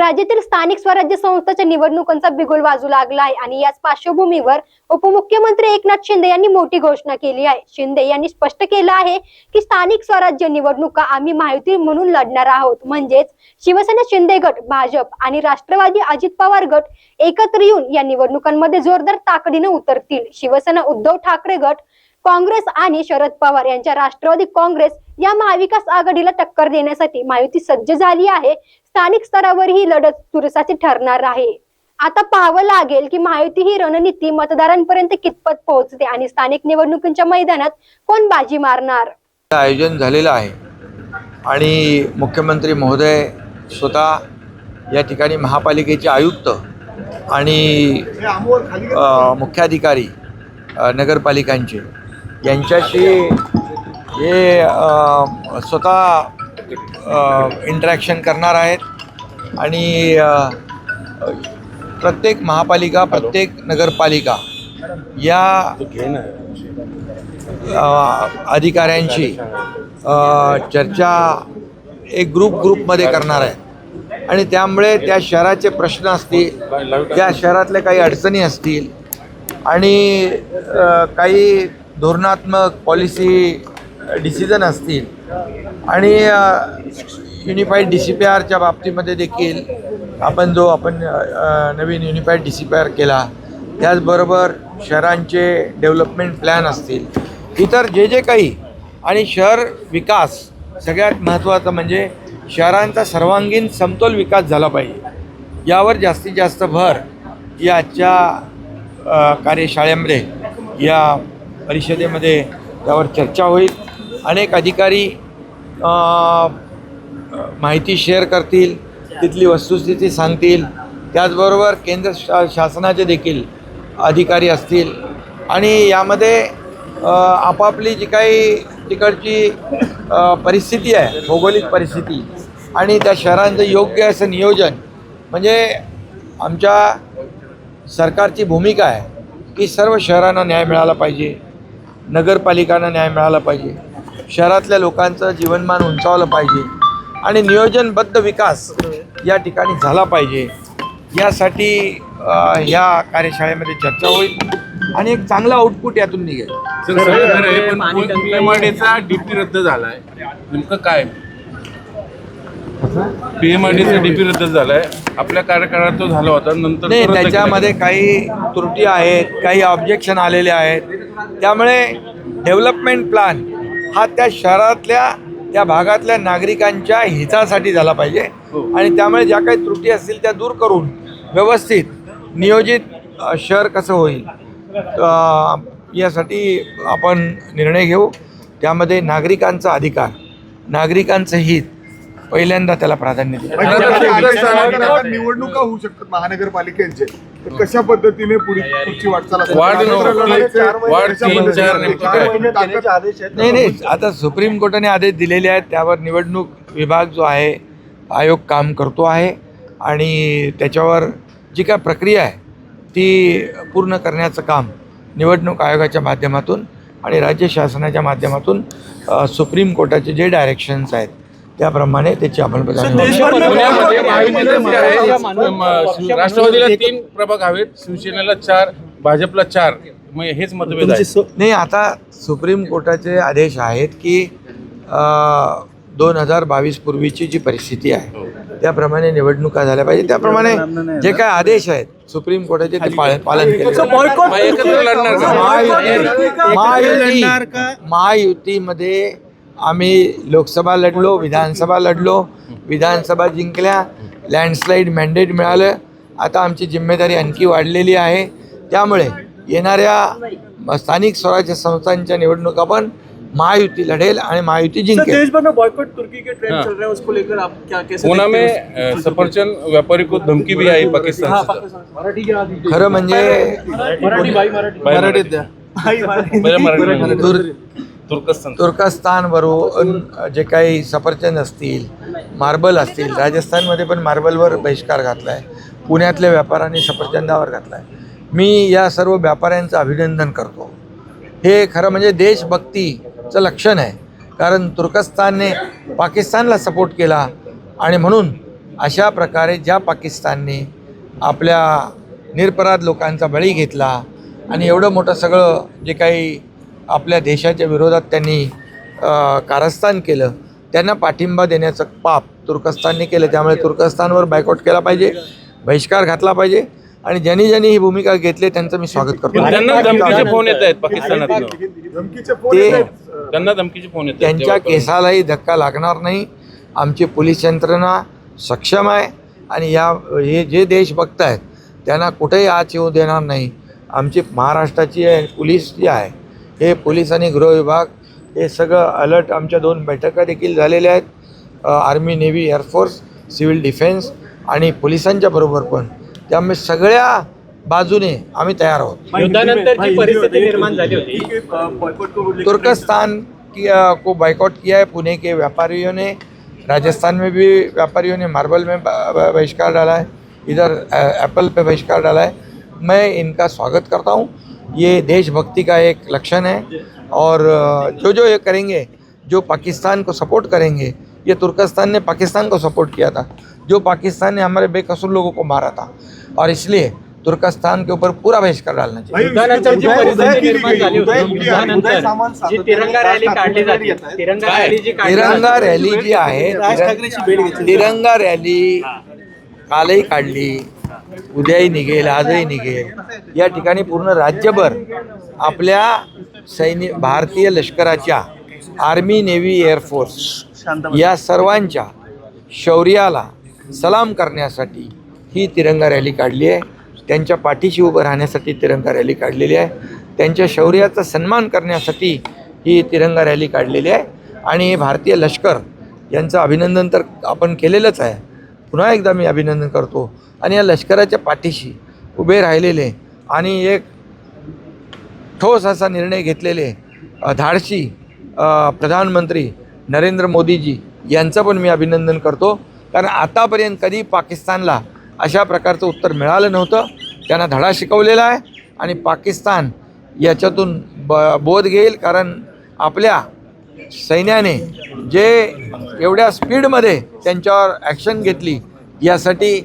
राज्यातील स्थानिक स्वराज्य संस्थेच्या निवडणुकांचा बिगुल वाजू लागला आहे आणि याच पार्श्वभूमीवर उपमुख्यमंत्री एकनाथ शिंदे यांनी मोठी घोषणा केली आहे. शिंदे यांनी स्पष्ट केलं आहे की स्थानिक स्वराज्य निवडणुका आम्ही माहिती म्हणून लढणार आहोत. म्हणजेच शिवसेना शिंदे गट भाजप आणि राष्ट्रवादी अजित पवार गट एकत्र येऊन या निवडणुकांमध्ये जोरदार ताकदीने उतरतील. शिवसेना उद्धव ठाकरे गट काँग्रेस आणि शरद पवार यांच्या राष्ट्रवादी काँग्रेस या महाविकास आघाडीला टक्कर देण्यासाठी महायुती सज्ज झाली आहे. स्थानिक स्तरावर ही लढत चुरसाची ठरणार आहे. आता पाहावं लागेल की महायुती ही रणनीती मतदारांपर्यंत कितपत पोहोचते आणि स्थानिक निवडणुकीच्या मैदानात कोण बाजी मारणार? आयोजन झालेलं आहे. आणि मुख्यमंत्री महोदय स्वतः या ठिकाणी महापालिकेचे आयुक्त आणि मुख्याधिकारी नगरपालिकांचे यांच्याशी हे स्वतः इंटरॅक्शन करणार आहेत. आणि प्रत्येक महापालिका प्रत्येक नगरपालिका या अधिकाऱ्यांशी चर्चा एक ग्रुप ग्रुपमध्ये करणार आहे. आणि त्यामुळे त्या शहराचे प्रश्न असतील त्या शहरातल्या काही अडचणी असतील आणि काही धोरणात्मक पॉलिसी डिसिजन असतील. आणि युनिफाईड डी सी पी आरच्या बाबतीमध्ये देखील आपण जो आपण नवीन unified D C P R केला त्याचबरोबर शहरांचे डेव्हलपमेंट प्लॅन असतील. इतर जे जे काही आणि शहर विकास सगळ्यात महत्त्वाचं म्हणजे शहरांचा सर्वांगीण समतोल विकास झाला पाहिजे. यावर जास्तीत जास्त भर याच्या कार्यशाळेमध्ये या परिषदेमध्ये त्यावर चर्चा होईल. अनेक अधिकारी माहिती शेअर करतील तिथली वस्तुस्थिती सांगतील. त्याचबरोबर केंद्र शा शासनाचे देखील अधिकारी असतील. आणि यामध्ये आपापली जी काही तिकडची परिस्थिती आहे भौगोलिक परिस्थिती आणि त्या शहरांचं योग्य असं नियोजन म्हणजे आमच्या सरकारची भूमिका आहे की सर्व शहरांना न्याय मिळाला पाहिजे. नगरपालिकांना न्याय मिळाला पाहिजे. शहरातल्या लोकांचं जीवनमान उंचावलं पाहिजे. आणि नियोजनबद्ध विकास या ठिकाणी झाला पाहिजे. यासाठी अ, या कार्यशाळेमध्ये चर्चा होईल आणि एक चांगला आउटपुट यातून निघेल. आहे डीपी रद्द झालाय. नेमकं काय? पीएमआरडीचा डीपी रद्द झालाय. आपल्या कार्यकाळात तो झाला होता नंतर त्याच्यामध्ये काही त्रुटी आहेत काही ऑब्जेक्शन आलेले आहेत. त्यामुळे डेव्हलपमेंट प्लॅन हा त्या शहरातल्या त्या भागातल्या नागरिकांच्या हितासाठी झाला पाहिजे. हो. आणि त्यामुळे ज्या काही त्रुटी असतील त्या दूर करून व्यवस्थित नियोजित शहर कसं होईल यासाठी आपण निर्णय घेऊ. त्यामध्ये नागरिकांचा अधिकार नागरिकांचं हित पहिल्यांदा त्याला प्राधान्य देऊ. आता निवडणुका होऊ शकतात महानगरपालिकेचे तर कशा पद्धतीने पुढे पुढची वाटचाल असेल? कशा तीन, पद्धतीने चार? महिने ताकद- नाही नाही. आता सुप्रीम कोर्टाने आदेश दिलेले आहेत. त्यावर निवडणूक विभाग जो आहे आयोग काम करतो आहे. आणि त्याच्यावर जी काय प्रक्रिया आहे ती पूर्ण करण्याचं काम निवडणूक आयोगाच्या माध्यमातून आणि राज्य शासनाच्या माध्यमातून अ, सुप्रीम कोर्टाचे जे डायरेक्शन्स आहेत त्याप्रमाणे त्याची अंमलबजावणी शिव- राष्ट्रवादीला तीन प्रभाग हवेत शिवसेनेला चार भाजपला चार हेच मतभेद आहे नाही आता सुप्रीम कोर्टाचे आदेश आहेत की दोन हजार बावीस पूर्वीची जी परिस्थिती आहे त्याप्रमाणे निवडणुका झाल्या पाहिजे त्याप्रमाणे जे काय आदेश आहेत सुप्रीम कोर्टाचे ते पालन पालन केले महायुती महायुतीमध्ये आम्ही लोकसभा लढलो विधानसभा लढलो विधानसभा जिंकल्या लँडस्लाईड मॅन्डेट मिळालं. आता आमची जिम्मेदारी आणखी वाढलेली आहे. त्यामुळे येणाऱ्या स्थानिक स्वराज्य संस्थांच्या निवडणुका पण महायुती लढेल आणि महायुती जिंकेल. देश भर में बॉयकॉट तुर्की के ट्रेंड हाँ। चल रहे उसको लेकर आप क्या कैसे पुणे देखते में अ, सफरचंद व्यापारी को धमकी भी आई पाकिस्तान खरं म्हणजे मराठी भाई मराठी। मराठीत तुर्कस्तान. तुर्कस्तानवरून जे काही सफरचंद असतील मार्बल असतील राजस्थानमध्ये पण मार्बलवर बहिष्कार घातला आहे पुण्यातल्या व्यापाऱ्यांनी सफरचंदावर घातला आहे मी या सर्व व्यापाऱ्यांचं अभिनंदन करतो. हे खरं म्हणजे देशभक्तीचं लक्षण आहे. कारण तुर्कस्तानने पाकिस्तानला सपोर्ट केला आणि म्हणून अशा प्रकारे ज्या पाकिस्तानने आपल्या निरपराध लोकांचा बळी घेतला आणि एवढं मोठं सगळं जे काही आपल्या देशाच्या विरोधात त्यांनी कारस्थान केलं. त्यांना पाठिंबा देण्याचं पाप तुर्कस्तानने केलं. त्यामुळे तुर्कस्तानवर बायकॉट केला पाहिजे बहिष्कार घातला पाहिजे आणि ज्यांनी ज्यांनी ही भूमिका घेतली त्यांचं मी स्वागत करतो. पण त्यांना धमकीचे फोन येत आहेत पाकिस्तानातून. धमकीचे फोन ते- येत आहेत. त्यांना धमकीचे फोन येत आहेत त्यांच्या. केसालाही धक्का लागणार नाही. आमची पोलीस यंत्रणा सक्षम आहे आणि या हे जे देश बघतायत त्यांना कुठेही आच येऊ देणार नाही. आमची महाराष्ट्राची आहे पोलीस जी आहे हे पोलीस आणि गृह विभाग हे सगळं अलर्ट आमच्या दोन बैठका देखील झालेल्या आहेत. Army navy air force civil defence आणि पोलिसांच्या बरोबर पण. त्यामुळे सगळ्या बाजूने आम्ही तयार आहोत. युद्धानंतरची परिस्थिती निर्माण झाली होती. तुर्कस्तान किया को बाइकआउट किया है पुणे के व्यापारियों ने राजस्थान में भी व्यापारियों ने मार्बल में बहिष्कार डाला है इधर एप्पल पे बहिष्कार डाला है। मैं इनका स्वागत करता हूँ। ये देशभक्ति का एक लक्षण है। और जो जो ये करेंगे जो पाकिस्तान को सपोर्ट करेंगे ये तुर्कस्तान ने पाकिस्तान को सपोर्ट किया था। जो पाकिस्तान ने हमारे बेकसूर लोगों को मारा था। और इसलिए तुर्कस्तान के ऊपर पूरा बहिष्कार डालना चाहिए। तिरंगा रॅली काढली जाते तिरंगा काय? रॅली जी काढली तिरंगा जाते, रॅली जी आहे तिरं- तिरंगा रॅली कालही काढली। उद्याही निघेल आजही निघेल. या ठिकाणी पूर्ण राज्यभर आपल्या सैन्य भारतीय लष्कराच्या आर्मी नेव्ही एअरफोर्स या सर्वांच्या शौर्याला सलाम करण्यासाठी ही तिरंगा रॅली काढली आहे. त्यांच्या पाठीशी उभं राहण्यासाठी तिरंगा रॅली काढलेली आहे. त्यांच्या शौर्याचा सन्मान करण्यासाठी ही तिरंगा रॅली काढलेली आहे. आणि हे भारतीय लष्कर यांचं अभिनंदन तर आपण केलेलंच आहे. पुन्हा एकदा मी अभिनंदन करतो. आणि या लष्कराच्या पाठीशी उभे राहिलेले आणि एक ठोस असा निर्णय घेतलेले धाडशी प्रधानमंत्री नरेंद्र मोदीजी यांचं पण मी अभिनंदन करतो. कारण आतापर्यंत कधी पाकिस्तानला अशा प्रकारचं उत्तर मिळालं नव्हतं. त्यांना धडा शिकवलेला आहे आणि पाकिस्तान याच्यातून ब बोध घेईल. कारण आपल्या सैन्याने जे एवढ्या स्पीडमध्ये त्यांच्यावर ॲक्शन घेतली यासाठी